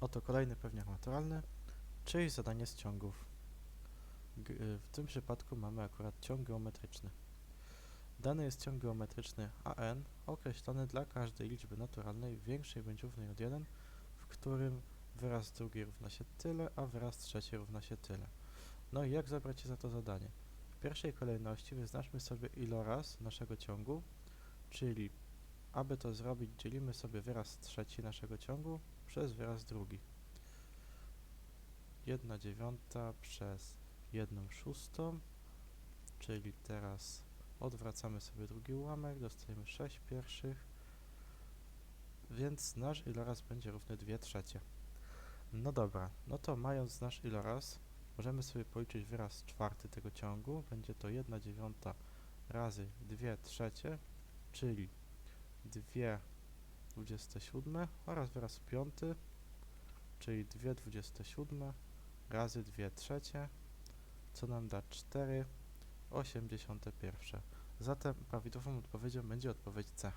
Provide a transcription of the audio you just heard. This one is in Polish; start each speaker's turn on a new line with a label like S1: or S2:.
S1: Oto kolejny pewniak naturalny, czyli zadanie z ciągów. Y, w tym przypadku mamy akurat ciąg geometryczny. Dany jest ciąg geometryczny AN określony dla każdej liczby naturalnej większej bądź równej od 1, w którym wyraz drugi równa się tyle, a wyraz trzeci równa się tyle. No i jak zabrać się za to zadanie? W pierwszej kolejności wyznaczmy sobie iloraz naszego ciągu, czyli aby to zrobić dzielimy sobie wyraz trzeci naszego ciągu przez wyraz drugi. 1 dziewiąta przez 1 szóstą, czyli teraz odwracamy sobie drugi ułamek, dostajemy 6 pierwszych, więc nasz iloraz będzie równy 2 trzecie. No dobra, no to mając nasz iloraz, możemy sobie policzyć wyraz czwarty tego ciągu, będzie to 1 dziewiąta razy 2 trzecie, czyli 2 27 oraz wyraz piąty, czyli 2 27 razy 2 trzecie, co nam da 4 81. Zatem prawidłową odpowiedzią będzie odpowiedź C.